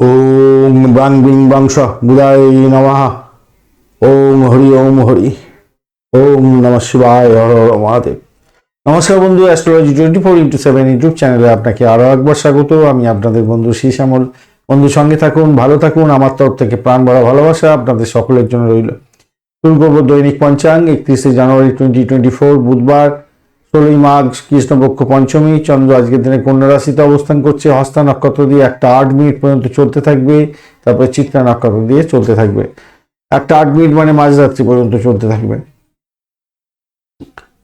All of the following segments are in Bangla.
ওম বাং বিং বাংশ বুধায় নমঃ। ওম হরি ওম হরি। ওম নম শিবায় হর হর মহাদেব। নমস্কার বন্ধু astrology twenty four into seven YouTube চ্যানেলে আপনাকে আরও একবার স্বাগত। আমি আপনাদের বন্ধু শ্রী শ্যামল বন্ধু, সঙ্গে থাকুন, ভালো থাকুন। আমার তরফ থেকে প্রাণ ভরা ভালোবাসা আপনাদের সকলের জন্য রইল। শুরু করব দৈনিক পঞ্চাঙ্গ, একত্রিশে জানুয়ারি টোয়েন্টি টোয়েন্টি ফোর বুধবার। ষোলোই মাঘ কৃষ্ণপক্ষ পঞ্চমী, চন্দ্র আজকের দিনে কন্যা রাশিতে অবস্থান করছে। হস্তা নক্ষত্র দিয়ে একটা আট মিনিট পর্যন্ত চলতে থাকবে, তারপরে চিত্রা নক্ষত্র দিয়ে চলতে থাকবে। একটা আট মিনিট মানে মাঝরাত্রি পর্যন্ত চলতে থাকবে।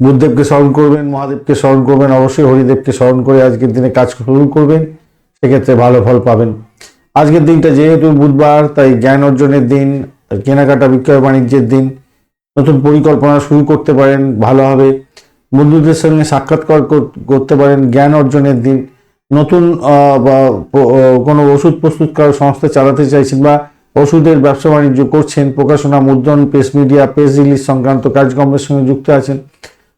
বুদ্ধদেবকে স্মরণ করবেন, মহাদেবকে স্মরণ করবেন, অবশ্যই হরিদেবকে স্মরণ করে আজকের দিনে কাজ শুরু করবেন, সেক্ষেত্রে ভালো ফল পাবেন। আজকের দিনটা যেহেতু বুধবার, তাই জ্ঞান অর্জনের দিন কেনাকাটা বিক্রয় বাণিজ্যের দিন, নতুন পরিকল্পনা শুরু করতে পারেন, ভালো হবে। বন্ধুদের সঙ্গে সাক্ষাৎকার করতে পারেন, জ্ঞান অর্জনের দিন, নতুন কোনো ওষুধ প্রস্তুতকারক সংস্থা চালাতে চাইছেন বা ওষুধের ব্যবসা বাণিজ্য করছেন, প্রকাশনা, মুদ্রণ, প্রেস মিডিয়া, প্রেস রিলিজ সংক্রান্ত কাজকর্মের সঙ্গে যুক্ত আছেন,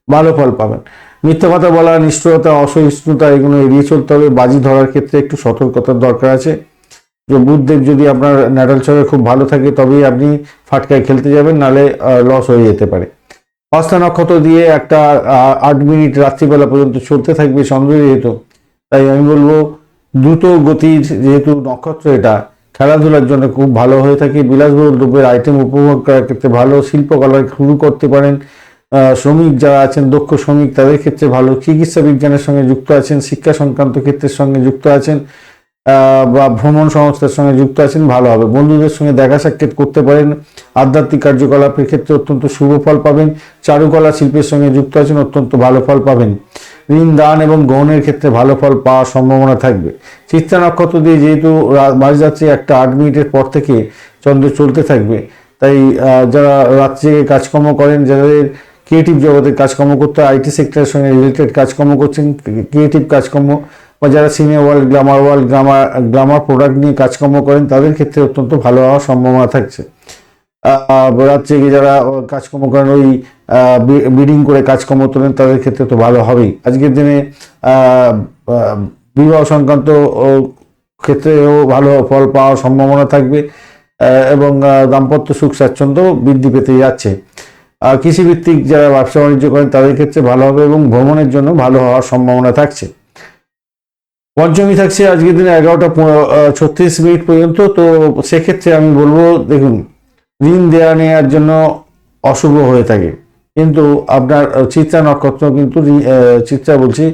ভালো ফল পাবেন। মিথ্যা কথা বলা, নিষ্ঠুরতা, অসহিষ্ণুতা, এগুলো এড়িয়ে চলতে হবে, বাজি ধরার ক্ষেত্রে একটু সতর্কতার দরকার আছে। যে বুধদেব যদি আপনার ন্যাটাল ছকে খুব ভালো থাকে, তবেই আপনি ফাটকায় খেলতে যাবেন, নালে লস হয়ে যেতে পারে। হস্তা নক্ষত্র দিয়ে একটা আট মিনিট রাত্রিবেলা পর্যন্ত চলতে থাকবে চন্দ্র যেহেতু। তাই আমি বলব, দ্রুত গতির যেহেতু নক্ষত্র এটা, খেলাধুলার জন্য খুব ভালো হয়ে থাকে। বিলাসবহুল দ্রব্যের আইটেম উপভোগ করার ক্ষেত্রে ভালো, শিল্পকলা শুরু করতে পারেন। শ্রমিক যারা আছেন, দক্ষ শ্রমিক, তাদের ক্ষেত্রে ভালো। চিকিৎসা বিজ্ঞানের সঙ্গে যুক্ত আছেন, শিক্ষা সংক্রান্ত ক্ষেত্রের সঙ্গে যুক্ত আছেন। বা ভ্রমণ সংস্থার সঙ্গে যুক্ত আছেন, ভালো হবে। বন্ধুদের সঙ্গে দেখা সাক্ষাৎ করতে পারেন। আধ্যাত্মিক কার্যকলাপের ক্ষেত্রে অত্যন্ত শুভ ফল পাবেন। চারুকলা শিল্পের সঙ্গে যুক্ত আছেন, অত্যন্ত ভালো ফল পাবেন। ঋণ, দান এবং গ্রহণের ক্ষেত্রে ভালো ফল পাওয়ার সম্ভাবনা থাকবে। চিত্রা নক্ষত্র দিয়ে যেহেতু মাঝরাত্রি একটা আট মিনিটের পর থেকে চন্দ্র চলতে থাকবে। তাই যারা রাত্রে কাজকর্ম করেন, যাদের ক্রিয়েটিভ জগতে কাজকর্ম করতে আইটি সেক্টরের সঙ্গে রিলেটেড কাজকর্ম করছেন ক্রিয়েটিভ কাজকর্ম বা যারা cine world glamour world grammar glamour product নিয়ে কাজকর্ম করেন, তাদের ক্ষেত্রে অত্যন্ত ভালো হওয়ার সম্ভাবনা থাকছে। রাত্রে গিয়ে যারা কাজকর্ম করেন, ওই বিডিং করে কাজকর্ম তোলেন, তাদের ক্ষেত্রে তো ভালো হবেই। আজকের দিনে বিবাহ সংক্রান্ত ক্ষেত্রেও ভালো ফল পাওয়ার সম্ভাবনা থাকবে এবং দাম্পত্য সুখ স্বাচ্ছন্দ্য বৃদ্ধি পেতে যাচ্ছে। কৃষিভিত্তিক যারা ব্যবসা বাণিজ্য করেন, তাদের ক্ষেত্রে ভালো হবে এবং ভ্রমণের জন্য ভালো হওয়ার সম্ভাবনা থাকছে। পঞ্চমী থাকছে আজকের দিনে এগারোটা ছত্রিশ মিনিট পর্যন্ত, তো সেক্ষেত্রে আমি বলব, দেখুন, ঋণ দেওয়া নেওয়ার জন্য অশুভ হয়ে থাকে। কিন্তু আপনার চিত্রা নক্ষত্র কিন্তু চিত্রা বলছি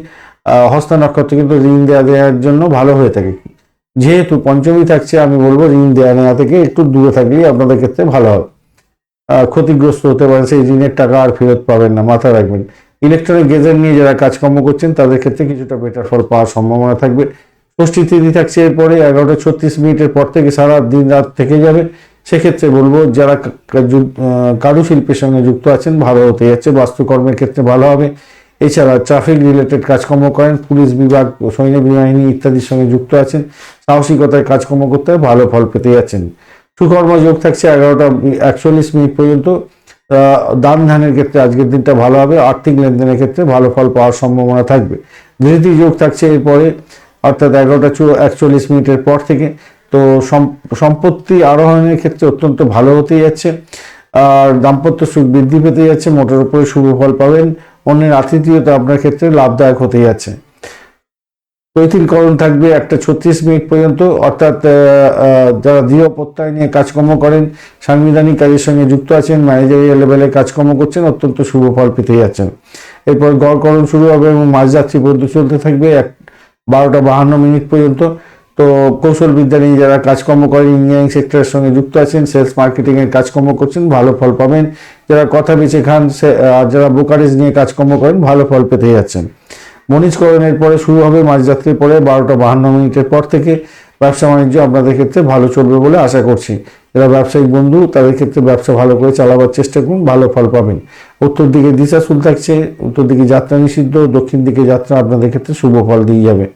হস্তা নক্ষত্র কিন্তু ঋণ দেওয়া দেওয়ার জন্য ভালো হয়ে থাকে। যেহেতু পঞ্চমী থাকছে, আমি বলব ঋণ দেওয়া নেওয়া থেকে একটু দূরে থাকলেই আপনাদের ক্ষেত্রে ভালো হবে ক্ষতিগ্রস্ত হতে পারেন, সেই ঋণের টাকা আর ফেরত পাবেন না, মাথায় রাখবেন। ইলেকট্রনিক গেজেট নিয়ে যারা কাজকর্ম করছেন, তাদের ক্ষেত্রে কিছুটা বেটার ফল পাওয়ার সম্ভাবনা থাকবে। ষষ্ঠী তিথি থাকছে এরপরে এগারোটা ছত্রিশ মিনিটের পর থেকে সারা দিন রাত থেকে যাবে। সেক্ষেত্রে বলব, যারা কারুশিল্পের সঙ্গে যুক্ত আছেন, ভালো হতে যাচ্ছে, বাস্তুকর্মের ক্ষেত্রে ভালো হবে। এছাড়া ট্রাফিক রিলেটেড কাজকর্ম করেন, পুলিশ বিভাগ, সৈন্য বাহিনী ইত্যাদির সঙ্গে যুক্ত আছেন। সাহসিকতায় কাজকর্ম করতে ভালো ফল পেতে যাচ্ছেন। সুকর্ম যোগ থাকছে এগারোটা একচল্লিশ মিনিট পর্যন্ত। দান ধ্যানের ক্ষেত্রে আজকের দিনটা ভালো হবে, আর্থিক লেনদেনের ক্ষেত্রে ভালো ফল পাওয়ার সম্ভাবনা থাকবে। ধৃতি যোগ থাকছে এরপরে, অর্থাৎ এগারোটা একচল্লিশ মিনিটের পর থেকে। তো সম্পত্তি আরোহণের ক্ষেত্রে অত্যন্ত ভালো হতে যাচ্ছে। আর দাম্পত্য সুখ বৃদ্ধি পেতে যাচ্ছে, মোটের উপরে শুভ ফল পাবেন। অন্যের আতিথেয়তা আপনার ক্ষেত্রে লাভদায়ক হতে যাচ্ছে। কৈথিলকরণ থাকবে একটা ছত্রিশ মিনিট পর্যন্ত, অর্থাৎ যারা দৃঢ় প্রত্যয় নিয়ে কাজকর্ম করেন, সাংবিধানিক কাজের সঙ্গে যুক্ত আছেন, ম্যানেজারিয়াল লেভেলে কাজকর্ম করছেন, অত্যন্ত শুভ ফল পেতে যাচ্ছেন। এরপর গড়করণ শুরু হবে এবং মাঝরাত্রি পর্যন্ত চলতে থাকবে, এক বারোটা বাহান্ন মিনিট পর্যন্ত। তো কৌশল বিদ্যা নিয়ে যারা কাজকর্ম করেন ইঞ্জিনিয়ারিং সেক্টরের সঙ্গে যুক্ত আছেন সেলস মার্কেটিংয়ের কাজকর্ম করছেন, ভালো ফল পাবেন। যারা কথা বেছে খান যারা ব্রোকারেজ নিয়ে কাজকর্ম করেন, ভালো ফল পেতে যাচ্ছেন। মনিজকরণের পরে শুরু হবে মাঝরাত্রির পরে বারোটা বাহান্ন মিনিটের পর থেকে ব্যবসা বাণিজ্য আপনাদের ক্ষেত্রে ভালো চলবে বলে আশা করছি। যারা ব্যবসায়িক বন্ধু, তাদের ক্ষেত্রে ব্যবসা ভালো করে চালাবার চেষ্টা করুন, ভালো ফল পাবেন। উত্তর দিকে দিশা শুল থাকছে, উত্তর দিকে যাত্রা নিষিদ্ধ, দক্ষিণ দিকে যাত্রা আপনাদের ক্ষেত্রে শুভ ফল দিয়ে যাবে।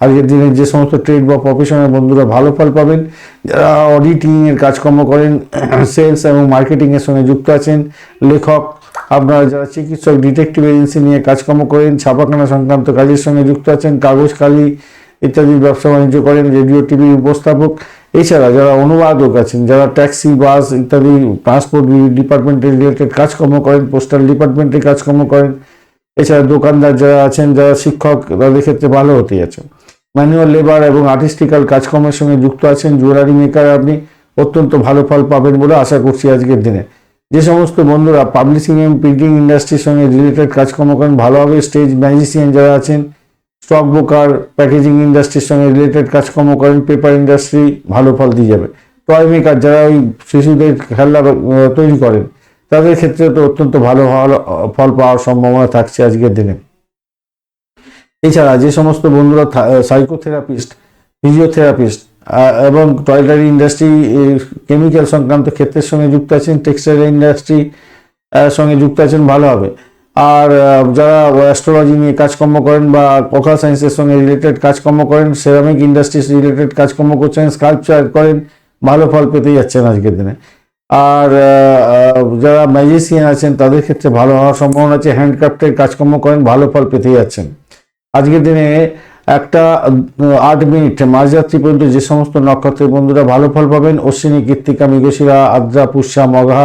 আজকের দিনে যে সমস্ত ট্রেড বা প্রফেশনের বন্ধুরা ভালো ফল পাবেন, যারা অডিটিংয়ের কাজকর্ম করেন সেলস এবং মার্কেটিংয়ের সঙ্গে যুক্ত আছেন, লেখক আপনারা যারা চিকিৎসক ডিটেকটিভ এজেন্সি নিয়ে কাজকর্ম করেন, ছাপাখানা সংক্রান্ত কাজের সঙ্গে যুক্ত আছেন, কাগজ, কালি ইত্যাদির ব্যবসা বাণিজ্য করেন, রেডিও, টিভি, উপস্থাপক, এছাড়া যারা অনুবাদক আছেন, যারা ট্যাক্সি, বাস ইত্যাদি ট্রান্সপোর্ট ডিপার্টমেন্টের রিলেটেড কাজকর্ম করেন পোস্টাল ডিপার্টমেন্টের কাজকর্ম করেন, এছাড়া দোকানদার যারা আছেন, যারা শিক্ষক, তাদের ক্ষেত্রে ভালো হতে আছেন ম্যানুয়াল লেবার এবং আর্টিস্টিক্যাল কাজকর্মের সঙ্গে যুক্ত আছেন জুয়েলারি মেকার আপনি, অত্যন্ত ভালো ফল পাবেন বলে আশা করছি আজকের দিনে। যে সমস্ত বন্ধুরা পাবলিশিং এবং প্রিন্টিং ইন্ডাস্ট্রির সঙ্গে রিলেটেড কাজকর্ম করেন, ভালোভাবে স্টেজ ম্যাজিশিয়ান যারা আছেন স্টক ব্রোকার প্যাকেজিং ইন্ডাস্ট্রির সঙ্গে রিলেটেড কাজকর্ম করেন পেপার ইন্ডাস্ট্রি ভালো ফল দিয়ে যাবে। টয় মেকার যারা ওই শিশুদের খেলনা তৈরি করেন, তাদের ক্ষেত্রে তো অত্যন্ত ভালো ফল পাওয়ার সম্ভাবনা থাকছে আজকের দিনে। এছাড়া যে সমস্ত বন্ধুরা সাইকোথেরাপিস্ট ফিজিওথেরাপিস্ট এবং টয়লেটারি ইন্ডাস্ট্রি কেমিক্যাল সংক্রান্ত ক্ষেত্রের সঙ্গে যুক্ত আছেন টেক্সটাইল ইন্ডাস্ট্রি সঙ্গে যুক্ত আছেন, ভালো হবে। আর যারা অ্যাস্ট্রোলজি নিয়ে কাজকর্ম করেন বা কোকাল সায়েন্সের সঙ্গে রিলেটেড কাজকর্ম করেন সেরামিক ইন্ডাস্ট্রিজ রিলেটেড কাজকর্ম করছেন স্কাল্পচার করেন, ভালো ফল পেতে যাচ্ছেন আজকের দিনে। আর যারা ম্যাজিশিয়ান আছেন, তাদের ক্ষেত্রে ভালো হওয়ার সম্ভাবনা আছে হ্যান্ডক্রাফটের কাজকর্ম করেন, ভালো ফল পেতে যাচ্ছেন। আজকের দিনে একটা আট মিনিট, মাঝরাত্রি পর্যন্ত যে সমস্ত নক্ষত্রের বন্ধুরা ভালো ফল পাবেন, অশ্বিনী, কৃত্তিকা, মৃগশিরা, আদ্রা, পুষ্যা মঘা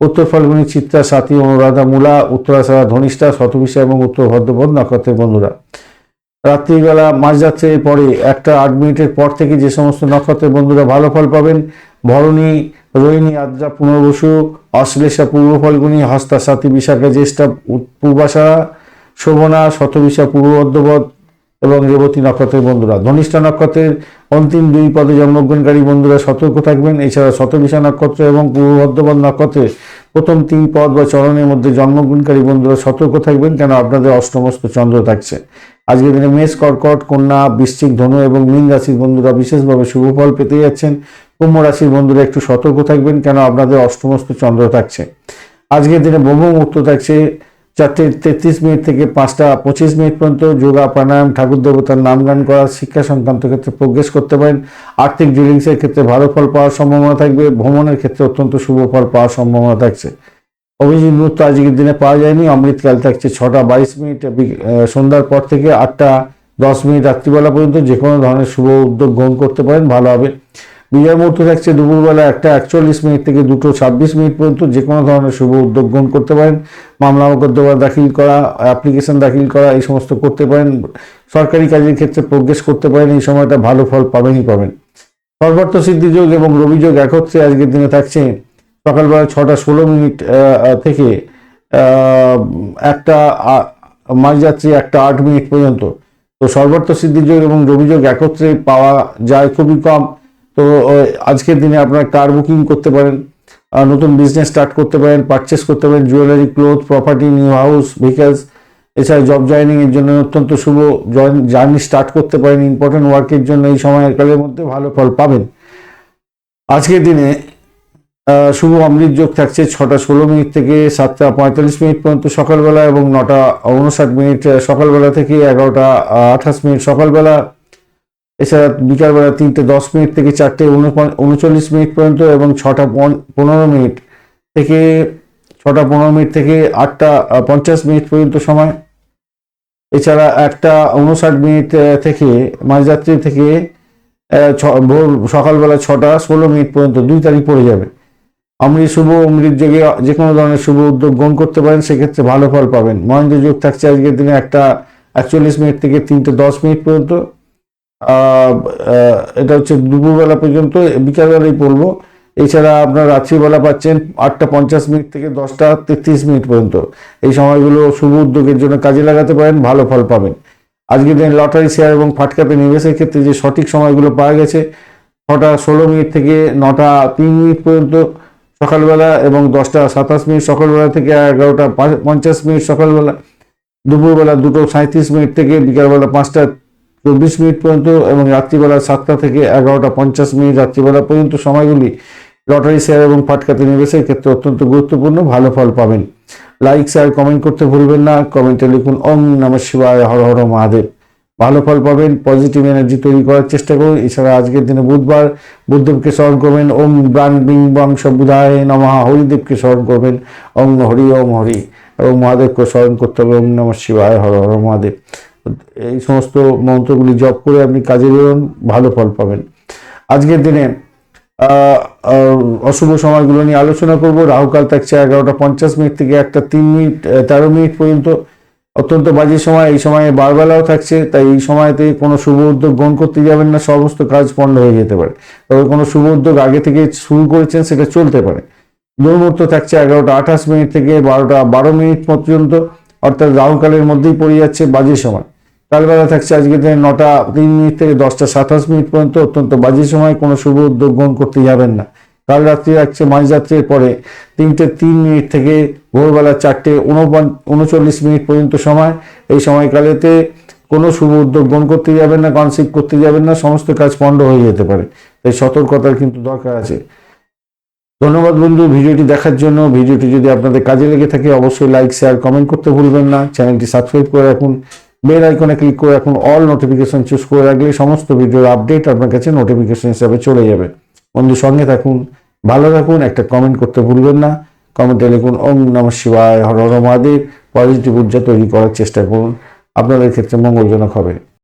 উত্তর ফাল্গুনী, চিত্রা সাথী অনুরাধা, মূলা উত্তরাষাঢ়া ধনিষ্ঠা শতবিশা এবং উত্তর ভদ্রপদ নক্ষত্রের বন্ধুরা। রাত্রিবেলা মাঝরাত্রির পরে একটা আট মিনিটের পর থেকে যে সমস্ত নক্ষত্রের বন্ধুরা ভালো ফল পাবেন, ভরণী, রোহিণী, আদ্রা, পুনর্বসু, অশ্লেষা, পূর্ব ফাল্গুনী, হস্তা সাথী বিশাখা, জ্যেষ্ঠা পূর্বাষাঢ়া শোভনা শতবিশা পূর্ব মধ্যপদ এবং রেবতী নক্ষত্রের বন্ধুরা। ধনিষ্ঠা নক্ষত্রের অন্তিম দুই পদে জন্মগ্রহণকারী বন্ধুরা সতর্ক থাকবেন। এছাড়া শতবিশা নক্ষত্র এবং পূর্ব মধ্যপদ নক্ষত্রের প্রথম তিন পদ বা চরণের মধ্যে জন্মগ্রহণকারী বন্ধুরা সতর্ক থাকবেন কেন আপনাদের অষ্টমস্ত চন্দ্র থাকছে। আজকের দিনে মেষ, কর্কট, কন্যা, বৃশ্চিক, ধনু এবং মীন রাশির বন্ধুরা বিশেষভাবে শুভ ফল পেতে যাচ্ছেন। কুম্ভ রাশির বন্ধুরা একটু সতর্ক থাকবেন কেন আপনাদের অষ্টমস্ত চন্দ্র থাকছে। আজকের দিনে ব্রহ্ম মুহূর্ত থাকছে। চারটে তেত্রিশ মিনিট থেকে পাঁচটা পঁচিশ মিনিট পর্যন্ত যোগা, প্রাণায়াম, ঠাকুর দেবতার নাম গান করা, শিক্ষা সংক্রান্ত ক্ষেত্রে প্রোগ্রেস করতে পারেন। আর্থিক ডিলিংসের ক্ষেত্রে ভালো ফল পাওয়ার সম্ভাবনা থাকবে। ভ্রমণের ক্ষেত্রে অত্যন্ত শুভ ফল পাওয়ার সম্ভাবনা থাকছে। অভিজিৎ মুহূর্ত আজকের দিনে পাওয়া যায়নি। অমৃতকাল থাকছে ছটা বাইশ মিনিট সন্ধ্যার পর থেকে আটটা দশ মিনিট রাত্রিবেলা পর্যন্ত যে কোনো ধরনের শুভ উদ্যোগ গ্রহণ করতে পারেন। ভালো হবে। বিজয় মুহূর্ত থাকছে দুপুরবেলা একটা একচল্লিশ মিনিট থেকে দুটো ছাব্বিশ মিনিট পর্যন্ত যে কোনো ধরনের শুভ উদ্যোগ গ্রহণ করতে পারেন। মামলা মোকদ্দমা দাখিল করা অ্যাপ্লিকেশন দাখিল করা, এই সমস্ত করতে পারেন। সরকারি কাজের ক্ষেত্রে প্রোগ্রেস করতে পারেন, এই সময়টা ভালো ফল পাবেনই পাবেন। সর্বার্থ সিদ্ধিযোগ এবং রবিযোগ একত্রে আজকের দিনে থাকছে। সকালবেলা ছটা ষোলো মিনিট থেকে একটা মাঝরাত্রি একটা আট মিনিট পর্যন্ত। তো সর্বার্থ সিদ্ধিযোগ এবং রবিযোগ একত্রে পাওয়া যায় খুবই কম। তো আজকের দিনে আপনারা কার বুকিং করতে পারেন নতুন বিজনেস স্টার্ট করতে পারেন পারচেস করতে পারেন jewellery cloth property new house vehicles এছাড়া জব জয়েনিং এর জন্য অত্যন্ত শুভ জার্নি স্টার্ট করতে পারেন ইম্পর্টেন্ট ওয়ার্কের জন্য এই সময়কালের মধ্যে ভালো ফল পাবেন। আজকের দিনে শুভ অমৃত যোগ থাকছে ছটা ষোলো মিনিট থেকে সাতটা পঁয়তাল্লিশ মিনিট পর্যন্ত সকালবেলা এবং নটা উনষাট মিনিট সকালবেলা থেকে এগারোটা আঠাশ মিনিট সকালবেলা। এছাড়া বিকালবেলা তিনটে দশ মিনিট থেকে চারটে উনচল্লিশ মিনিট পর্যন্ত এবং ছটা পন- পনেরো মিনিট থেকে ছটা পনেরো মিনিট থেকে আটটা পঞ্চাশ মিনিট পর্যন্ত সময়। এছাড়া একটা উনষাট মিনিট থেকে মাঝরাত্রি থেকে ভোর সকালবেলা ছটা, ষোলো মিনিট পর্যন্ত দুই তারিখ পড়ে যাবে। অমৃত শুভ অমৃত যোগে যে কোনো ধরনের শুভ উদ্যোগ গ্রহণ করতে পারেন, সেক্ষেত্রে ভালো ফল পাবেন। মহেন্দ্র যোগ থাকছে আজকের দিনে একটা একচল্লিশ মিনিট থেকে তিনটে দশ মিনিট পর্যন্ত। এটা হচ্ছে দুপুরবেলা পর্যন্ত বিকালবেলায় পড়ব। এছাড়া আপনার রাত্রিবেলা পাচ্ছেন আটটা পঞ্চাশ মিনিট থেকে দশটা তেত্রিশ মিনিট পর্যন্ত। এই সময়গুলো শুভ উদ্যোগের জন্য কাজে লাগাতে পারেন, ভালো ফল পাবেন। আজকের দিন লটারি, শেয়ার এবং ফাটকাতে নিবেশের ক্ষেত্রে যে সঠিক সময়গুলো পাওয়া গেছে, ছটা ষোলো মিনিট থেকে নটা তিন মিনিট পর্যন্ত সকালবেলা এবং দশটা সাতাশ মিনিট সকালবেলা থেকে এগারোটা পঞ্চাশ মিনিট সকালবেলা। দুপুরবেলা দুটো সাঁত্রিশ মিনিট থেকে বিকালবেলা পাঁচটা চব্বিশ মিনিট পর্যন্ত এবং রাত্রিবেলা সাতটা থেকে এগারোটা পঞ্চাশ মিনিট রাত্রিবেলা পর্যন্ত সময়গুলি লটারি শেয়ার এবং ফাটকাতে নিবেশের ক্ষেত্রে অত্যন্ত গুরুত্বপূর্ণ, ভালো ফল পাবেন। লাইক, শেয়ার, কমেন্ট করতে ভুলবেন না। কমেন্টে লিখুন, ওম নমঃ শিবায়, হর হর মহাদেব। ভালো ফল পাবেন, পজিটিভ এনার্জি তৈরি করার চেষ্টা করুন। এছাড়া আজকের দিনে বুধবার বুদ্ধদেবকে স্মরণ করবেন, ওম ব্রাং বিং বং সবুধায় নমঃ। হরিদেবকে স্মরণ করবেন, ওম হরি ওম হরি। এবং মহাদেবকে স্মরণ করতে হবে, ওম নমঃ শিবায়, হর হর মহাদেব। এই সমস্ত মন্ত্রগুলি জপ করে আপনি কাজে বেরোন, ভালো ফল পাবেন। আজকের দিনে অশুভ সময়গুলো নিয়ে আলোচনা করব। রাহুকাল থাকছে এগারোটা পঞ্চাশ মিনিট থেকে একটা তিন মিনিট তেরো মিনিট পর্যন্ত। অত্যন্ত বাজে সময়, এই সময়ে বারবেলাও থাকছে, তাই এই সময়তে কোনো শুভ উদ্যোগ গ্রহণ করতে যাবেন না, সমস্ত কাজ পণ্ড হয়ে যেতে পারে। তবে কোনো শুভ উদ্যোগ আগে থেকে শুরু করেছেন, সেটা চলতে পারে। দুর্মুহূর্ত থাকছে এগারোটা আঠাশ মিনিট থেকে বারোটা বারো মিনিট পর্যন্ত, অর্থাৎ রাহুকালের মধ্যেই পড়ে যাচ্ছে বাজে সময়। কালবেলা থাকছে আজকে দিনে নটা তিন মিনিট থেকে দশটা সাতাশ মিনিট পর্যন্ত অত্যন্ত বাজে সময়, কোনো শুভ উদ্যোগ গ্রহণ করতে যাবেন না। কাল রাত্রি রাখছে মাঝরাত্রির পরে তিনটে তিন মিনিট থেকে ভোরবেলা চারটে উনচল্লিশ মিনিট পর্যন্ত সময়। এই সময়কালেতে কোনো শুভ উদ্যোগ গ্রহণ করতে যাবেন না কনসিভ করতে যাবেন না, সমস্ত কাজ পণ্ড হয়ে যেতে পারে। তাই সতর্কতার কিন্তু দরকার আছে। ধন্যবাদ বন্ধু, ভিডিওটি দেখার জন্য। ভিডিওটি যদি আপনাদের কাজে লেগে থাকে, অবশ্যই লাইক শেয়ার কমেন্ট করতে ভুলবেন না। চ্যানেলটি সাবস্ক্রাইব করে রাখুন। বেল আইকনে ক্লিক করে রাখুন অল নোটিফিকেশন চুজ করে রাখলে সমস্ত ভিডিওর আপডেট আপনার কাছে নোটিফিকেশন হিসাবে চলে যাবে। বন্ধু, সঙ্গে থাকুন, ভালো থাকুন, একটা কমেন্ট করতে ভুলবেন না। কমেন্টে লিখুন, ওম নম শিবায়, হর হর মহাদেব। পজিটিভ ঊর্জা তৈরি করার চেষ্টা করুন। আপনাদের ক্ষেত্রে মঙ্গলজনক হবে।